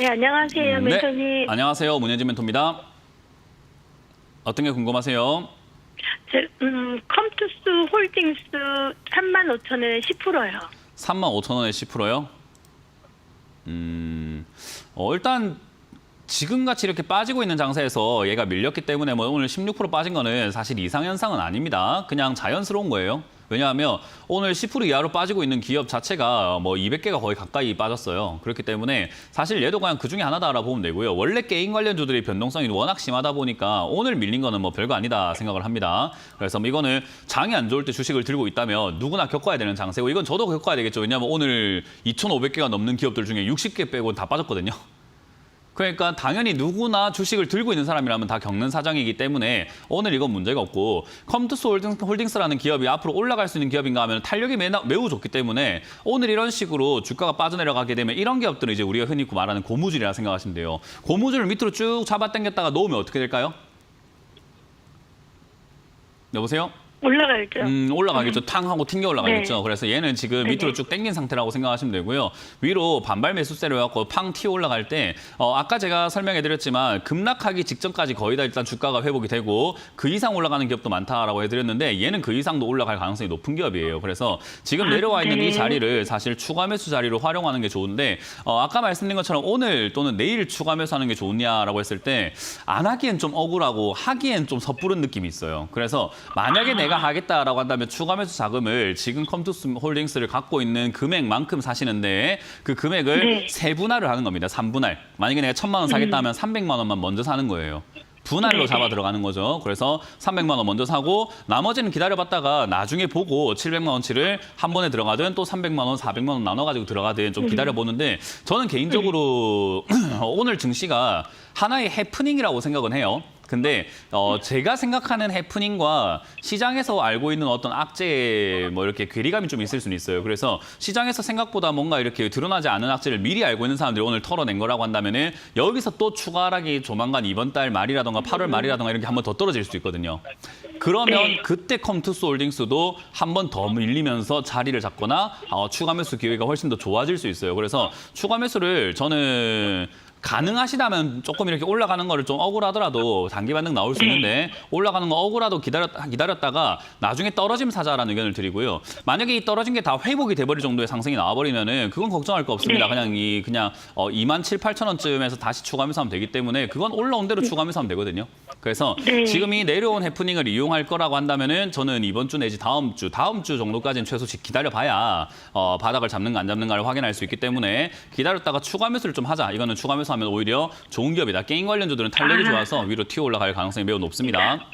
네, 안녕하세요, 네. 멘토님. 안녕하세요. 문현진 멘토입니다. 어떤 게 궁금하세요? 제, 음, 컴투스 홀딩스 3만 5천 원에 10%요. 3만 5천 원에 10%요? 음, 어, 일단 지금같이 이렇게 빠지고 있는 장세에서 얘가 밀렸기 때문에 뭐 오늘 16% 빠진 거는 사실 이상현상은 아닙니다. 그냥 자연스러운 거예요. 왜냐하면 오늘 10% 이하로 빠지고 있는 기업 자체가 뭐 200개가 거의 가까이 빠졌어요. 그렇기 때문에 사실 얘도 그냥 그 중에 하나다라고 보면 되고요. 원래 게임 관련주들이 변동성이 워낙 심하다 보니까 오늘 밀린 거는 뭐 별거 아니다 생각을 합니다. 그래서 뭐 이거는 장이 안 좋을 때 주식을 들고 있다면 누구나 겪어야 되는 장세고 이건 저도 겪어야 되겠죠. 왜냐하면 오늘 2,500개가 넘는 기업들 중에 60개 빼고 다 빠졌거든요. 그러니까 당연히 누구나 주식을 들고 있는 사람이라면 다 겪는 사정이기 때문에 오늘 이건 문제가 없고 컴투스 홀딩, 홀딩스라는 기업이 앞으로 올라갈 수 있는 기업인가 하면 탄력이 매, 매우 좋기 때문에 오늘 이런 식으로 주가가 빠져내려가게 되면 이런 기업들은 이제 우리가 흔히 말하는 고무줄이라 생각하시면 돼요. 고무줄을 밑으로 쭉 잡아당겼다가 놓으면 어떻게 될까요? 여보세요? 올라갈죠. 음, 올라가겠죠. 탕 하고 튕겨 올라가겠죠. 네. 그래서 얘는 지금. 밑으로 쭉 당긴 상태라고 생각하시면 되고요. 위로 반발 매수세로 해갖고 팡 튀어 올라갈 때, 어, 아까 제가 설명해드렸지만 급락하기 직전까지 거의 다 일단 주가가 회복이 되고 그 이상 올라가는 기업도 많다라고 해드렸는데 얘는 그 이상도 올라갈 가능성이 높은 기업이에요. 그래서 지금 아, 내려와 있는 네. 이 자리를 사실 추가 매수 자리로 활용하는 게 좋은데, 어, 아까 말씀드린 것처럼 오늘 또는 내일 추가 매수하는 게 좋냐라고 했을 때 안 하기엔 좀 억울하고 하기엔 좀 섣부른 느낌이 있어요. 그래서 만약에 아. 내가 하겠다라고 한다면 추가 매수 자금을 지금 컴투스 홀딩스를 갖고 있는 금액만큼 사시는데 그 금액을 네. 세 분할을 하는 겁니다. 3분할. 만약에 내가 천만 원 사겠다 하면 300만 원만 먼저 사는 거예요. 분할로 네. 잡아 들어가는 거죠. 그래서 300만 원 먼저 사고 나머지는 기다려봤다가 나중에 보고 700만 원치를 한 번에 들어가든 또 300만 원, 400만 원 나눠가지고 들어가든 좀 기다려보는데 저는 개인적으로 오늘 증시가 하나의 해프닝이라고 생각은 해요. 근데 어, 제가 생각하는 해프닝과 시장에서 알고 있는 어떤 악재 뭐 이렇게 괴리감이 좀 있을 수는 있어요. 그래서 시장에서 생각보다 뭔가 이렇게 드러나지 않은 악재를 미리 알고 있는 사람들이 오늘 털어낸 거라고 한다면은 여기서 또 추가 하락이 조만간 이번 달 말이라던가 8월 말이라던가 이렇게 한 번 더 떨어질 수 있거든요. 그러면 네. 그때 컴투스 홀딩스도 한 번 더 밀리면서 자리를 잡거나 어, 추가 매수 기회가 훨씬 더 좋아질 수 있어요. 그래서 추가 매수를 저는 가능하시다면 조금 이렇게 올라가는 거를 좀 억울하더라도 단기 반등 나올 수 있는데 올라가는 거 억울하도 기다렸, 기다렸다가 나중에 떨어지면 사자라는 의견을 드리고요. 만약에 이 떨어진 게 다 회복이 돼버릴 정도의 상승이 나와버리면은 그건 걱정할 거 없습니다. 네. 그냥 이 그냥 어, 2만 7, 8천 원쯤에서 다시 추가하면서 하면 되기 때문에 그건 올라온 대로 추가하면서 하면 되거든요. 그래서 네. 지금 이 내려온 해프닝을 이용할 거라고 한다면은 저는 이번 주 내지 다음 주, 다음 주 정도까지는 최소 기다려봐야 어, 바닥을 잡는가 안 잡는가를 확인할 수 있기 때문에 기다렸다가 추가 매수를 좀 하자. 이거는 추가 매수 하면 오히려 좋은 기업이다. 게임 관련주들은 탄력이 아. 좋아서 위로 튀어 올라갈 가능성이 매우 높습니다.